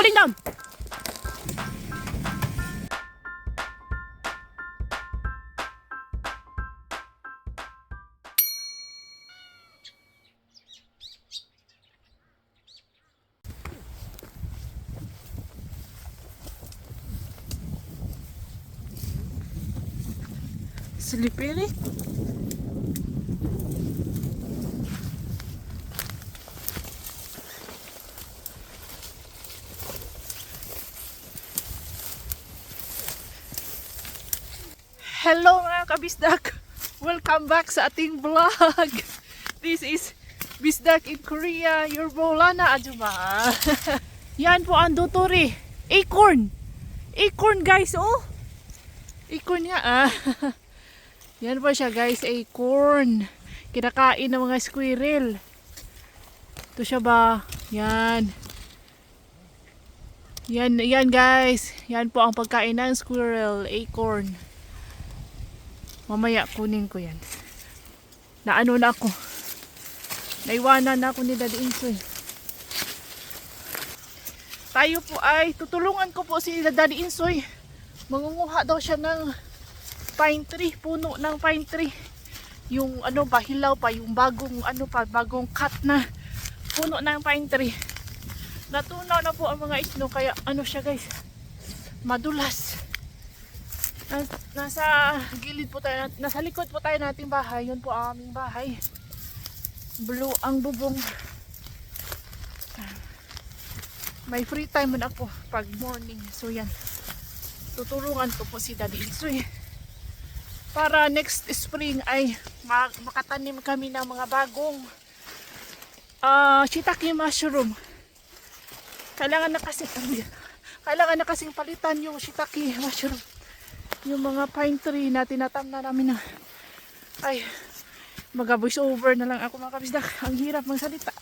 pulling down. Slippery. Hello mga kabisdak! Welcome back sa ating vlog! This is Bisdak in Korea, your Bolana Ajuma. Yan po ang Dotori. Acorn! Acorn guys, oh! Acorn nga ah. Yan po siya guys, acorn. Kinakain ng mga squirrel. Ito siya ba? Yan. Yan, yan guys. Yan po ang pagkain ng squirrel, acorn. Mamaya kunin ko yan. Naano na ako. Naiwanan na ako ni Daddy Insoy. Tayo po ay tutulungan ko po si Daddy Insoy. Mangunguha daw siya ng pine tree, puno ng pine tree. Yung ano pa, hilaw pa, yung bagong ano pa, bagong cut na puno ng pine tree. Natunaw na po ang mga isno kaya ano siya guys, madulas. Nas- Nasa gilid po tayo, nasa likod po tayo nating bahay. Yun po ang aming bahay. Blue ang bubong. May free time man ako pag morning. So yan. Tutulungan ko po si Daddy Insoy. Para next spring ay ma- makatanim kami ng mga bagong ah shiitake mushroom. Kailangan na kasi kailangan na kasing palitan yung shiitake mushroom yung mga pine tree na tinatam na namin na ay mag voice over na lang ako mga kabisdak ang hirap magsalita.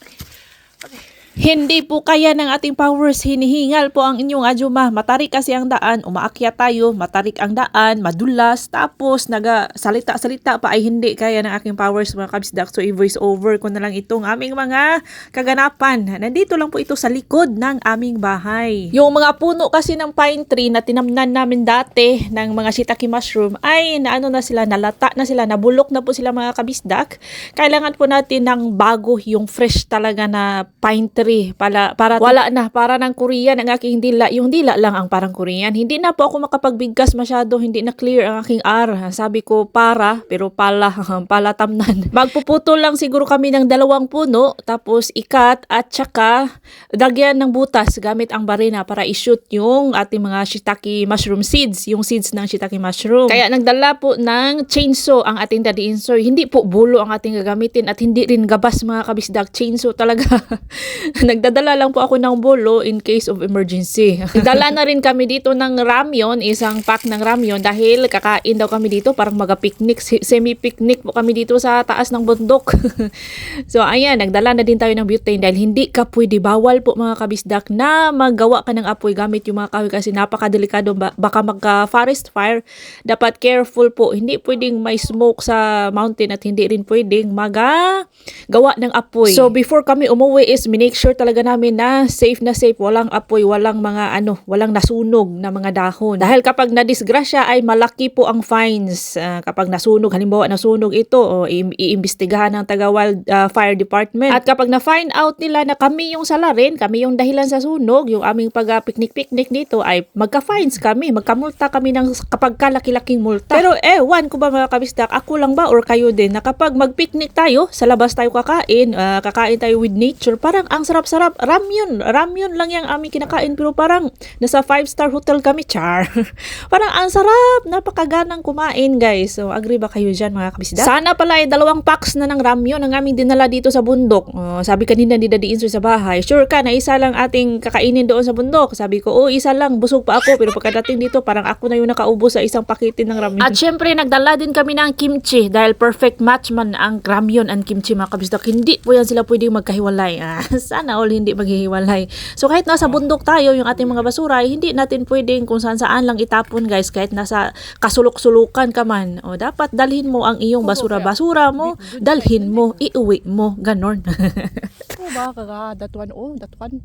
Hindi po kaya ng ating powers, hinihingal po ang inyong ajuma. Matarik kasi ang daan, umaakyat tayo, matarik ang daan, madulas, tapos naga salita-salita pa ay hindi kaya ng aking powers mga kabisdak. So i-voice over ko na lang itong aming mga kaganapan. Nandito lang po ito sa likod ng aming bahay. Yung mga puno kasi ng pine tree na tinamnan namin dati ng mga shiitake mushroom ay naano na sila, nalata na sila, nabulok na po sila mga kabisdak. Kailangan po natin ng bago, yung fresh talaga na pine tree para, para wala na, para ng Korean ang aking dila. Yung dila lang ang parang Korean. Hindi na po ako makapagbigkas masyado, hindi na clear ang aking R. Sabi ko para, pero pala, pala tamnan. Magpuputol lang siguro kami ng dalawang puno, tapos ikat at saka dagyan ng butas gamit ang barina para i-shoot yung ating mga shiitake mushroom seeds, yung seeds ng shiitake mushroom. Kaya nagdala po ng chainsaw ang ating daddy insoy. Hindi po bulo ang ating gagamitin at hindi rin gabas mga kabisdak. Chainsaw talaga. Nagdadala lang po ako ng bolo in case of emergency. Dala na rin kami dito ng ramyon, isang pack ng ramyon dahil kakain daw kami dito parang maga-picnic, semi-picnic po kami dito sa taas ng bundok. so ayan, nagdala na din tayo ng butane dahil hindi ka pwede, bawal po mga kabisdak na magawa ka ng apoy gamit yung mga kahoy kasi napakadelikado ba- baka magka-forest fire. Dapat careful po, hindi pwedeng may smoke sa mountain at hindi rin pwedeng maga gawa ng apoy. So before kami umuwi is minake sure talaga namin na safe na safe, walang apoy, walang mga ano, walang nasunog na mga dahon. Dahil kapag nadisgrasya ay malaki po ang fines. Ah, kapag nasunog, halimbawa nasunog ito, o iimbestigahan ng taga wild ah, fire department. At kapag na-find out nila na kami yung salarin, kami yung dahilan sa sunog, yung aming pag-picnic-picnic dito ay magka-fines kami, magkamulta kami ng kapag kalaki-laking multa. Pero ewan ko ba mga kabisdak, ako lang ba or kayo din na kapag mag-picnic tayo, sa labas tayo kakain, ah, kakain tayo with nature, parang ang sarap-sarap. Ramyun, ramyun lang yung aming kinakain pero parang nasa 5-star hotel kami, char. parang ang sarap, napakaganang kumain guys. So agree ba kayo dyan mga kabisdak? Sana pala ay dalawang packs na ng ramyun ang aming dinala dito sa bundok. Oh, sabi kanina ni Daddy Insoy sa bahay, sure ka na isa lang ating kakainin doon sa bundok. Sabi ko, oh isa lang, busog pa ako. Pero pagkadating dito, parang ako na yung nakaubo sa isang pakete ng ramyun. At syempre, nagdala din kami ng kimchi dahil perfect match man ang ramyun and kimchi mga kabisdak. Hindi po yan sila pwedeng magkahiwalay. Ah, sana all hindi maghihiwalay. So kahit nasa bundok tayo, yung ating mga basura, ay hindi natin pwedeng kung saan-saan lang itapon guys, kahit nasa kasulok-sulukan ka man. O dapat dalhin mo ang iyong basura-basura mo, dalhin mo, iuwi mo, ganon. oh, baka ka, that one, oh, that one.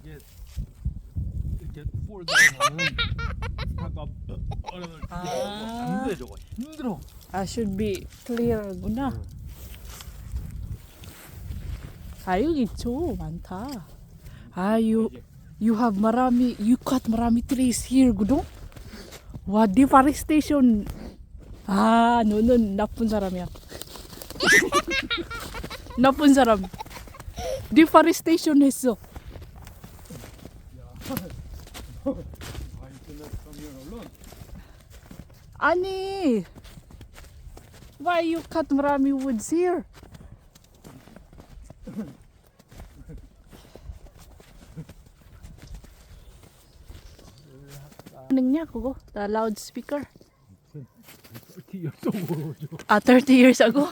Get, get four Ah, I should be clear. Una. muna. Ayun, ito. Manta. Ah, you, you have marami, you cut marami trees here, gudo? Wa, deforestation. Ah, no, no, napun saram yan. napun saram. Deforestation 했어. 아니, why you cut marami woods here? niya ako, the loudspeaker. 30 ah, years ago. Ah, 30 years ago?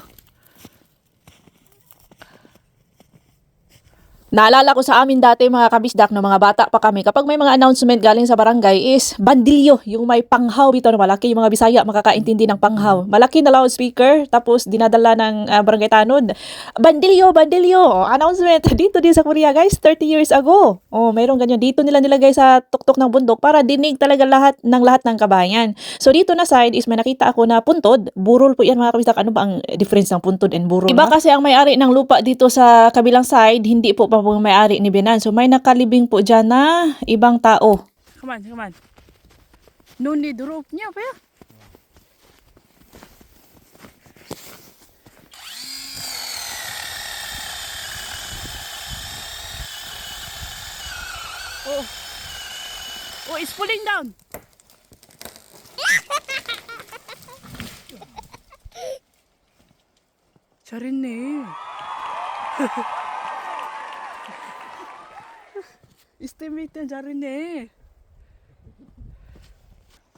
Naalala ko sa amin dati mga kabisdak no mga bata pa kami kapag may mga announcement galing sa barangay is bandilyo yung may panghaw dito. Na malaki yung mga Bisaya makakaintindi ng panghaw. Malaki na loudspeaker tapos dinadala ng ah, barangay tanod. Bandilyo bandilyo. Oh, announcement dito din sa Korea guys 30 years ago. Oh mayroong ganyan. Dito nila nilagay sa tuktok ng bundok para dinig talaga lahat ng lahat ng kabayan. So dito na side is may nakita ako na puntod. Burol po yan mga kabisdak. Ano ba ang difference ng puntod and burol iba kasi ang may-ari ng lupa dito sa kabilang side hindi po pa po may-ari ni Benan so may nakalibing po dyan na ibang tao Come on, come on. No need rope niya pa. Oh. Oh, it's pulling down. 잘했네. 이스테미트 잘했네.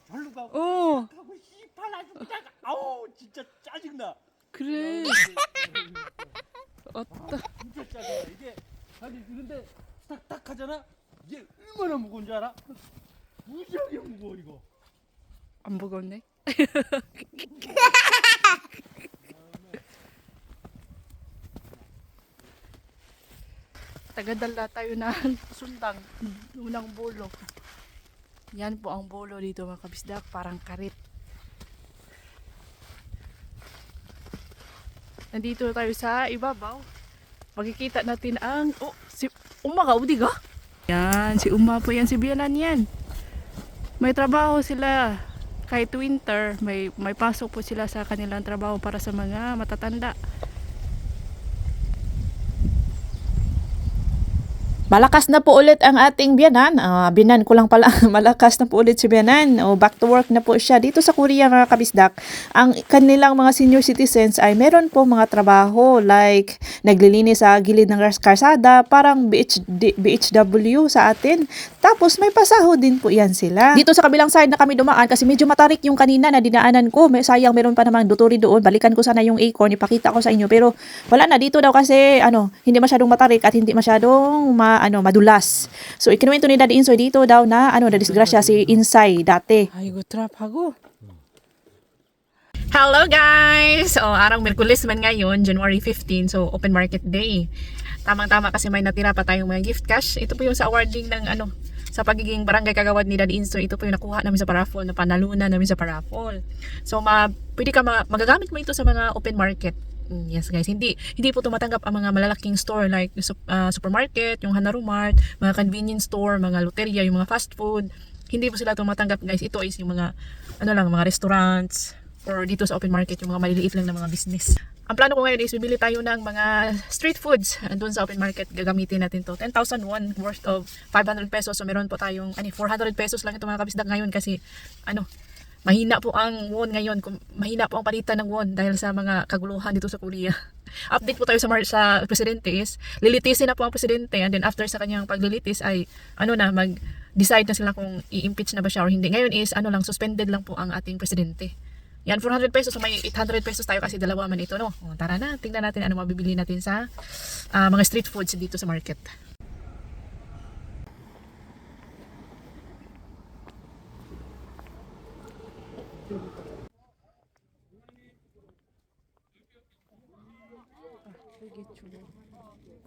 절로 가고 어, 가고 씨발 아주 그냥 아우 진짜 짜증나. 그래. 어따. 진짜 짜증나. 이게 아니 그런데 딱딱 하잖아. 이게 얼마나 무거운 줄 알아? 무지하게 무거워 이거. 안 무겁네. Tagadala tayo ng sundang, unang bolo. Yan po ang bolo dito mga kabisdak, parang karit. Nandito tayo sa ibabaw. Makikita natin ang, oh, si Uma ka, udi ka? Yan, si Uma po yan, si Bianan yan. May trabaho sila kahit winter, may may pasok po sila sa kanilang trabaho para sa mga matatanda. Malakas na po ulit ang ating biyanan. Ah, biyanan ko lang pala. Malakas na po ulit si biyanan. O, back to work na po siya. Dito sa Korea mga kabisdak, ang kanilang mga senior citizens ay meron po mga trabaho like naglilinis sa gilid ng karsada, parang BH, BHW sa atin. Tapos may pasaho din po yan sila. Dito sa kabilang side na kami dumaan kasi medyo matarik yung kanina na dinaanan ko. May, sayang meron pa namang duturi doon. Balikan ko sana yung acorn, ipakita ko sa inyo. Pero wala na dito daw kasi ano, hindi masyadong matarik at hindi masyadong ma, ano madulas. So ikinuwento ni Daddy Insoy dito daw na ano na disgrasya si Insay dati. Ay, go trap hago. Hello guys! Oh, so, araw Merkulis man ngayon, January 15, so open market day. Tamang-tama kasi may natira pa tayong mga gift cash. Ito po yung sa awarding ng ano, sa pagiging barangay kagawad ni Daddy Insoy, ito po yung nakuha namin sa paraffol, na panalunan namin sa paraffol. So, ma, pwede ka ma, magagamit mo ito sa mga open market Mm, Yes guys, hindi hindi po tumatanggap ang mga malalaking store like ah, supermarket, yung Hanarumart, mga convenience store, mga loteria, yung mga fast food. Hindi po sila tumatanggap guys. Ito is yung mga ano lang, mga restaurants or dito sa open market yung mga maliliit lang na mga business. Ang plano ko ngayon is bibili tayo ng mga street foods doon sa open market. Gagamitin natin to. 10,000 won worth of 500 pesos. So meron po tayong ani 400 pesos lang ito mga kabisdak ngayon kasi ano mahina po ang won ngayon. Mahina po ang palitan ng won dahil sa mga kaguluhan dito sa Korea. Update po tayo sa, sa presidente is lilitisin na po ang presidente and then after sa kanyang paglilitis ay ano na mag decide na sila kung i-impeach na ba siya or hindi. Ngayon is ano lang suspended lang po ang ating presidente. Yan, 400 pesos. So may 800 pesos tayo kasi dalawa man ito, no? Tara na, tingnan natin ano mabibili natin sa ah, mga street foods dito sa market.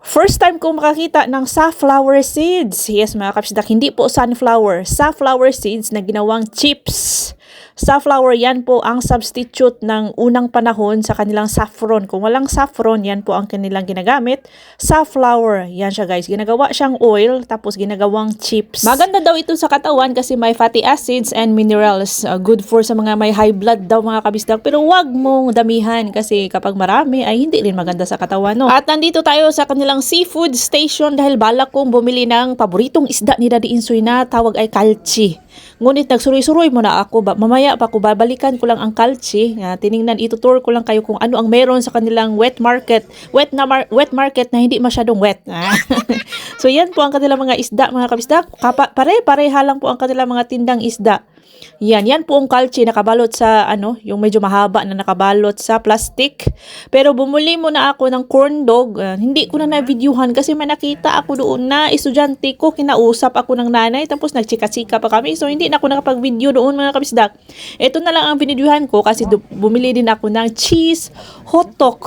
First time ko makakita ng safflower seeds. Yes mga kapsdak, hindi po sunflower. Safflower seeds na ginawang chips. Safflower, yan po ang substitute ng unang panahon sa kanilang saffron. Kung walang saffron, yan po ang kanilang ginagamit. Safflower, yan siya guys. Ginagawa siyang oil, tapos ginagawang chips. Maganda daw ito sa katawan kasi may fatty acids and minerals. Uh, good for sa mga may high blood daw mga kabisdak. Pero wag mong damihan kasi kapag marami ay hindi rin maganda sa katawan. No? At nandito tayo sa kanilang seafood station dahil balak kong bumili ng paboritong isda ni Daddy Insoy na tawag ay kalchi. Ngunit nagsuroy-suroy muna ako. Ba, mamaya pa ko babalikan ko lang ang kalchi. Uh, tiningnan, itutur ko lang kayo kung ano ang meron sa kanilang wet market. Wet na mar- wet market na hindi masyadong wet. So yan po ang kanilang mga isda, mga kabisda. Kapa- pare-pareha lang po ang kanilang mga tindang isda. Yan, yan po ang kalchi nakabalot sa ano, yung medyo mahaba na nakabalot sa plastic. Pero bumuli muna ako ng corn dog. Ah, hindi ko na na-videohan kasi may nakita ako doon na estudyante ko, kinausap ako ng nanay tapos nagchika-chika pa kami. So hindi na ako nakapag-video doon mga kabisdak. Ito na lang ang binidyohan ko kasi bumili din ako ng cheese hot dog.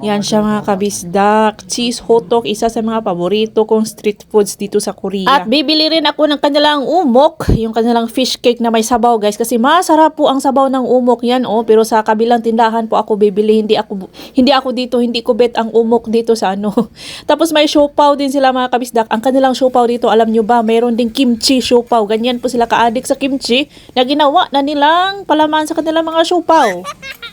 Yan siya mga kabisdak. Cheese hotdog, isa sa mga paborito kong street foods dito sa Korea. At bibili rin ako ng kanilang umok, yung kanilang fish cake na may sabaw guys. Kasi masarap po ang sabaw ng umok yan oh. Pero sa kabilang tindahan po ako bibili. Hindi ako, hindi ako dito, hindi ko bet ang umok dito sa ano. Tapos may siopaw din sila mga kabisdak. Ang kanilang siopaw dito, alam nyo ba, mayroon ding kimchi siopaw. Ganyan po sila kaadik sa kimchi na ginawa na nilang palaman sa kanilang mga siopaw.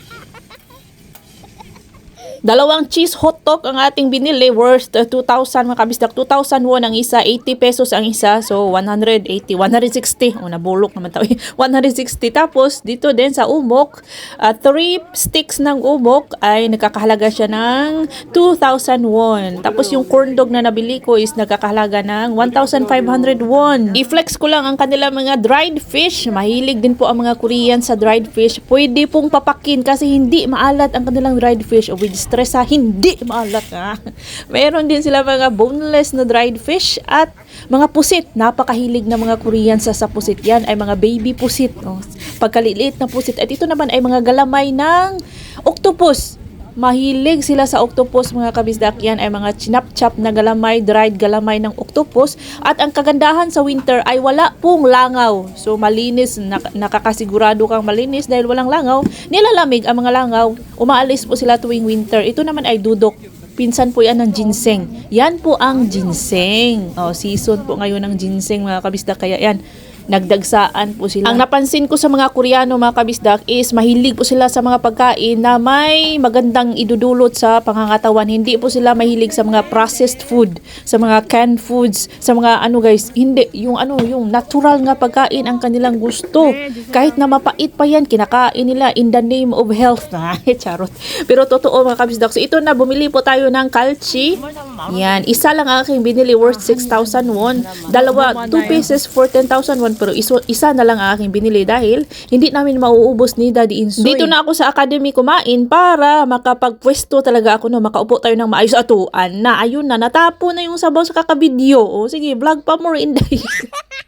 Dalawang cheese hot dog ang ating binili worth uh, 2,000 mga kabisdak. 2,000 won ang isa, 80 pesos ang isa. So 180, 160. Oh, nabulok naman tao. 160. Tapos dito din sa umok, 3 sticks ng umok ay nagkakahalaga siya ng 2,000 won. Tapos yung corn dog na nabili ko is nagkakahalaga ng 1,500 won. I-flex ko lang ang kanila mga dried fish. Mahilig din po ang mga Korean sa dried fish. Pwede pong papakin kasi hindi maalat ang kanilang dried fish. O with stress ha, hindi maalat ha. Meron din sila mga boneless na dried fish at mga pusit. Napakahilig na mga Korean sa, sa pusit. Yan ay mga baby pusit. Oh. Pagkaliliit na pusit. At ito naman ay mga galamay ng octopus. Mahilig sila sa octopus mga kabisdak yan ay mga chinap-chap na galamay, dried galamay ng octopus at ang kagandahan sa winter ay wala pong langaw. So malinis, nak- nakakasigurado kang malinis dahil walang langaw. Nilalamig ang mga langaw, umaalis po sila tuwing winter. Ito naman ay dudok. Pinsan po yan ng ginseng. Yan po ang ginseng. Oh, season po ngayon ng ginseng mga kabisdak kaya yan nagdagsaan po sila. Ang napansin ko sa mga Koreano mga kabisdak is mahilig po sila sa mga pagkain na may magandang idudulot sa pangangatawan. Hindi po sila mahilig sa mga processed food, sa mga canned foods, sa mga ano guys, hindi yung ano yung natural nga pagkain ang kanilang gusto. Kahit na mapait pa yan, kinakain nila in the name of health. Charot. Pero totoo mga kabisdak. So ito na bumili po tayo ng kalchi. Yan, isa lang ang aking binili worth 6,000 won. Dalawa, 2 pieces for 10,000 won pero iso, isa na lang ang aking binili dahil hindi namin mauubos ni Daddy Insoy. Dito na ako sa academy kumain para makapagpwesto talaga ako no, makaupo tayo ng maayos atuan na ayun na natapo na yung sabaw sa kakabidyo. O sige, vlog pa more inday.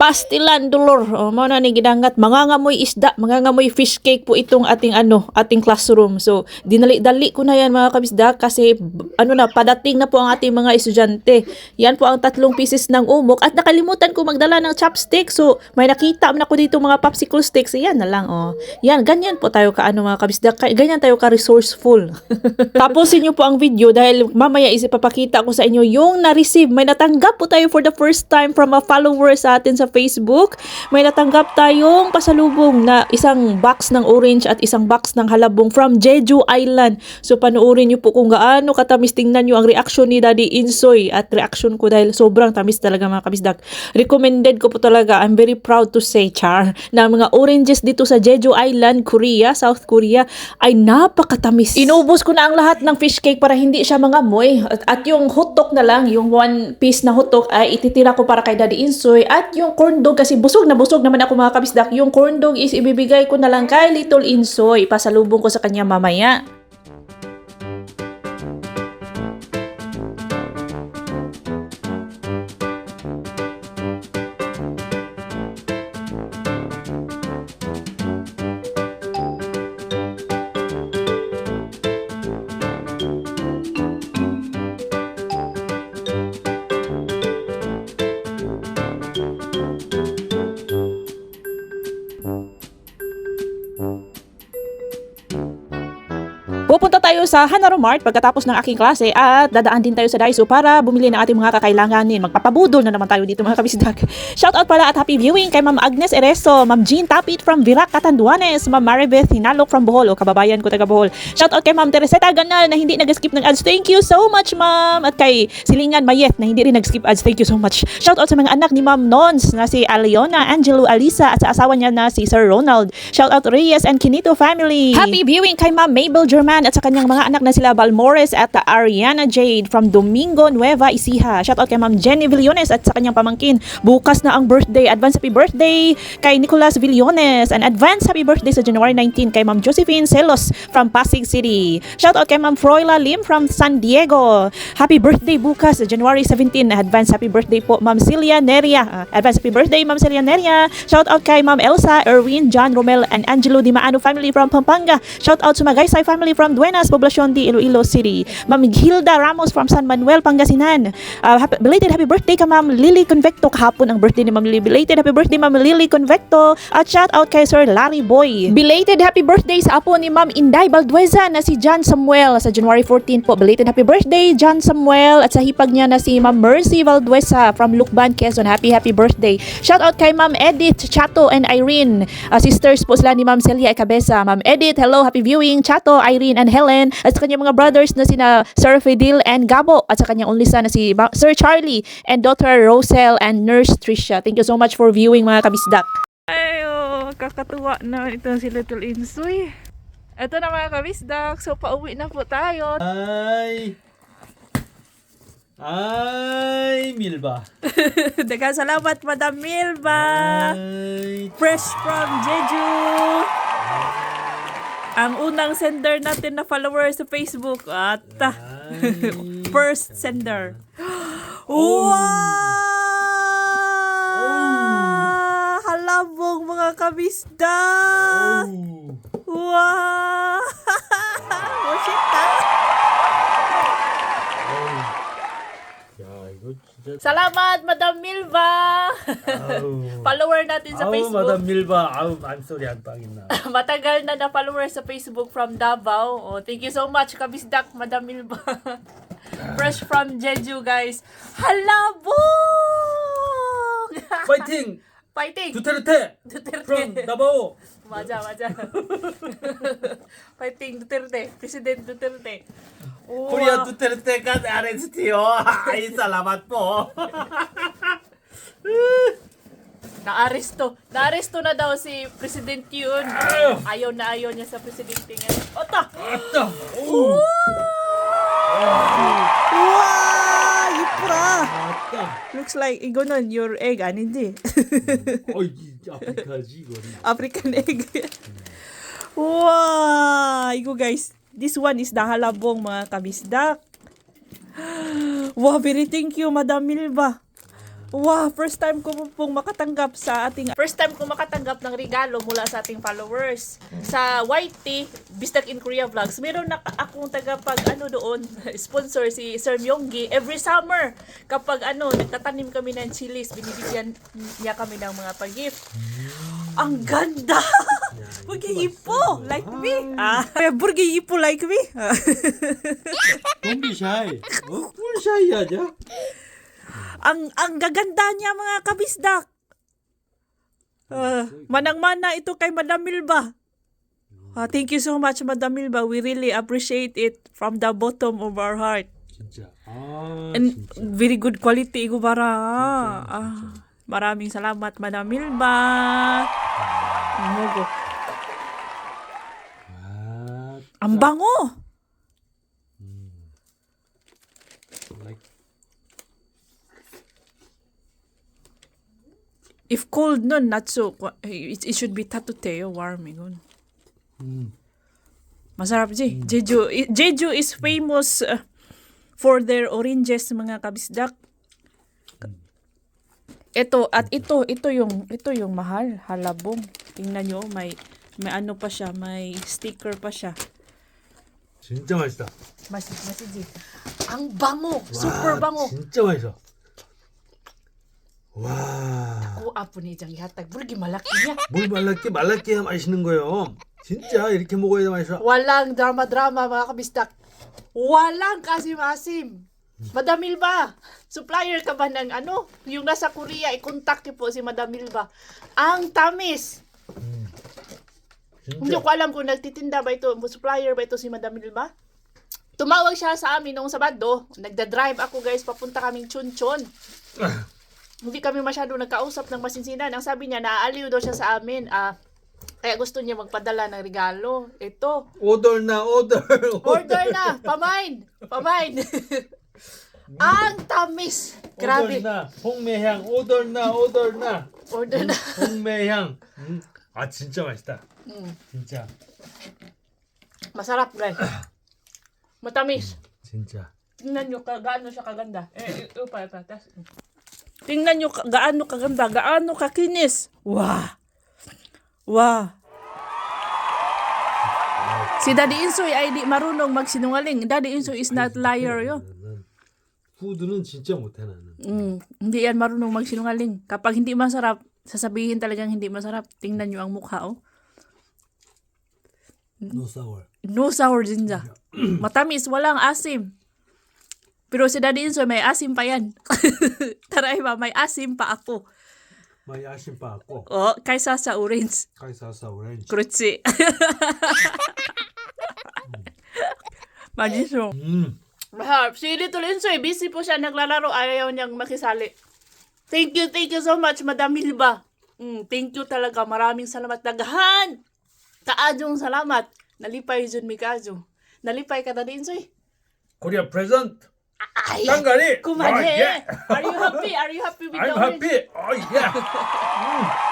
Pastilan dolor. O, mo na ni gidangat mangangamoy isda, mangangamoy fish cake po itong ating ano, ating classroom. So, dinali-dali ko na yan mga kabisda kasi ano na padating na po ang ating mga estudyante. Yan po ang tatlong pieces ng umok at nakalimutan ko magdala ng chopstick. So, may nakita man ako dito mga popsicle sticks. Yan na lang oh. Yan, ganyan po tayo ka ano mga kabisda. Ka- Ganyan tayo ka resourceful. Tapusin niyo po ang video dahil mamaya is ipapakita ko sa inyo yung na-receive. May natanggap po tayo for the first time from a follower sa atin sa Facebook. May natanggap tayong pasalubong na isang box ng orange at isang box ng halabong from Jeju Island. So panoorin niyo po kung gaano katamis tingnan niyo ang reaction ni Daddy Insoy at reaction ko dahil sobrang tamis talaga mga kabisdak. Recommended ko po talaga. I'm very proud to say, Char, na mga oranges dito sa Jeju Island, Korea, South Korea ay napakatamis. Inubos ko na ang lahat ng fish cake para hindi siya mangamoy. At, at yung hotdog na lang, yung one piece na hotdog ay ititira ko para kay Daddy Insoy. At yung corn dog kasi busog na busog naman ako mga kabisdak. Yung corn dog is ibibigay ko na lang kay Little Insoy. Pasalubong ko sa kanya mamaya. Sa Hanaro Mart pagkatapos ng aking klase at dadaan din tayo sa Daiso para bumili ng ating mga kakailanganin. Magpapabudol na naman tayo dito mga kabisdak. Shoutout pala at happy viewing kay Ma'am Agnes Ereso, Ma'am Jean Tapit from Virac, Catanduanes, Ma'am Maribeth Hinalok from Bohol, o kababayan ko taga Bohol. Shoutout kay Ma'am Tereseta Ganal na hindi nag-skip ng ads. Thank you so much Ma'am. At kay Silingan Mayet na hindi rin nag-skip ads. Thank you so much. Shoutout sa mga anak ni Ma'am Nons na si Aliona, Angelo, Alisa at sa asawa niya na si Sir Ronald. Shoutout Reyes and Kinito family. Happy viewing kay Ma'am Mabel German at sa kanyang mga anak na sila Balmores at Ariana Jade from Domingo Nueva Ecija. Shoutout kay Ma'am Jenny Villones at sa kanyang pamangkin. Bukas na ang birthday. Advance happy birthday kay Nicolas Villones. And advance happy birthday sa January 19 kay Ma'am Josephine Celos from Pasig City. Shoutout kay Ma'am Froila Lim from San Diego. Happy birthday bukas January 17. Advance happy birthday po Ma'am Celia Neria. Advance happy birthday Ma'am Celia Neria. Shoutout kay Ma'am Elsa, Erwin, John Romel and Angelo Di Maano family from Pampanga. Shoutout sa Magaysay family from Duenas, Poblacion de Iloilo City. Ma'am Hilda Ramos from San Manuel, Pangasinan. Ah, happy, belated happy birthday ka Ma'am Lily Convecto. Kahapon ang birthday ni Ma'am Lily. Belated happy birthday Ma'am Lily Convecto. At shoutout kay Sir Larry Boy. Belated happy birthday sa apo ni Ma'am Inday Baldueza na si John Samuel sa January 14 po. Belated happy birthday John Samuel at sa hipag niya na si Ma'am Mercy Valdueza from Lukban, Quezon. Happy happy birthday. Shoutout kay Ma'am Edith Chato and Irene. Ah, sisters po sila ni Ma'am Celia Cabeza. Ma'am Edith, hello, happy viewing. Chato, Irene and Helen at sa kanyang mga brothers na sina Sir Fidel and Gabo at sa kanyang only son na si Sir Charlie and daughter Rosel and nurse Trisha. Thank you so much for viewing mga kabisdak. Ayo, kakatuwa na itong si Little Insoy. Ito na mga kabisdak, so pauwi na po tayo. Ay! Ay, Milba. Daga salamat, Madam Milba. Ay. Fresh from Jeju. Ay. Ang unang sender natin na follower sa Facebook at ah, first sender. Oh. Wow! Halabong mga kabisda! Wow! Salamat, Madam Milva! 아우 follower natin sa 아우 Facebook. 마담 밀바 아우 만소리 안 빵했나 Matagal na na follower sa Facebook from Davao. Oh, thank you so much, Kabisdak, Madam Milba. Fresh from Jeju, guys. Halabong! 파이팅 Fighting! 두테르테 Duterte. from 다바오 Maja, maja. Fighting Duterte. President Duterte. Wow. 코리아 두테르테 가 아레스티요 아이 살라맛 po Naaresto. Naaresto na daw si President yun. Ayaw na ayaw niya sa presidente nga. Ota! 아따 오 Wow! Yipra! 아따 Looks like, igonon, your egg, ano hindi? 어이 아프리카지 이거 African egg. wow! Igo guys, this one is the halabong mga kabisdak. Wow, very thank you, Madam Milva. Wow, first time ko po pong makatanggap sa ating first time ko makatanggap ng regalo mula sa ating followers. Sa YT, Bistak in Korea Vlogs, meron na akong tagapag ano doon, sponsor si Sir Myonggi every summer. Kapag ano, nagtatanim kami ng chilies, binibigyan niya kami ng mga pag-gift. Ang ganda! Ah. Burger Hippo, like me. Ah, Burger Hippo, like me. Don't be shy. Oh, cool shy yan, ya. ang ang gaganda niya mga kabisdak. Uh, manang-mana ito kay Madam Milba. Uh, thank you so much, Madam Milba. We really appreciate it from the bottom of our heart. Ah, And very good quality ko para. Ah, maraming salamat, Madam Milba. Mugo. Bango. like If cold nun, not so, it, it should be tatute, warm, igon. 음. Masarap, Ji. Jeju, i- Jeju is famous uh, for their oranges, mga kabisdak. Ito, at ito, ito yung, ito yung mahal, halabong. Tingnan nyo, may, may ano pa siya, may sticker pa siya. 진짜 맛있다 Ji. Ang bango, super 와, bango. 진짜 맛있어 와 Jang Yatag, burgi malaki niya. 뭘 말랐게 말랐게 해야 맛있는 거예요 진짜 이렇게 먹어야 맛있어. Walang drama-drama mga kabistak. Walang kasim-asim. Madam Milba, supplier ka ba ng ano? Yung nasa Korea, i-contact niyo po si Madam Milba. Ang tamis. Hindi 진짜. ko alam kung nagtitinda ba ito, supplier ba ito si Madam Milba. Tumawag siya sa amin noong Sabado. Nagda-drive ako guys, papunta kaming Chunchon. Hindi kami masyado nagkausap ng masinsinan. Ang sabi niya, naaaliw daw siya sa amin. Ah, kaya gusto niya magpadala ng regalo. Ito, 오돌 나 오돌. Order na! Pamain! Pamain! Ang tamis! Grabe! 오돌 나 홍매향 오돌 나 오돌 나 Order na. 홍매향. 음. 아 진짜 맛있다. Mm. 진짜. Masarap, guys. Matamis. 진짜. Tingnan nyo ka, gaano siya kaganda. Eh, ito pa, ito. tas- Tingnan nyo ka, gaano kaganda, gaano kakinis. Wow! Wow! Si Daddy Insoy ay di marunong magsinungaling. Daddy Insoy is not liar yo. 나는 푸드는 진짜 못해 나는. Mm, hindi yan marunong magsinungaling. Kapag hindi masarap, sasabihin talagang hindi masarap. Tingnan nyo ang mukha, oh. No sour. No sour ginger. Matamis, walang asim. Pero si Daddy Insoy, may asim pa yan. Taray ba, may asim pa ako. May asim pa ako. Oo, kaysa sa orange. Kaysa sa orange. Krutsi. Majiso. Mm. Si Little Insoy, eh, busy po siya naglalaro. Ayaw niyang makisali. Thank you, thank you so much, Madam Hilba. Mm, thank you talaga. Maraming salamat. Daghan! Kaajong salamat. Nalipay jud mi kaajong. Nalipay ka ta dinsoy. Korea present. Ay, 땅가리. 그만해. Oh, yeah. Are you happy? Are you happy with I'm the orange? happy. Oh yeah.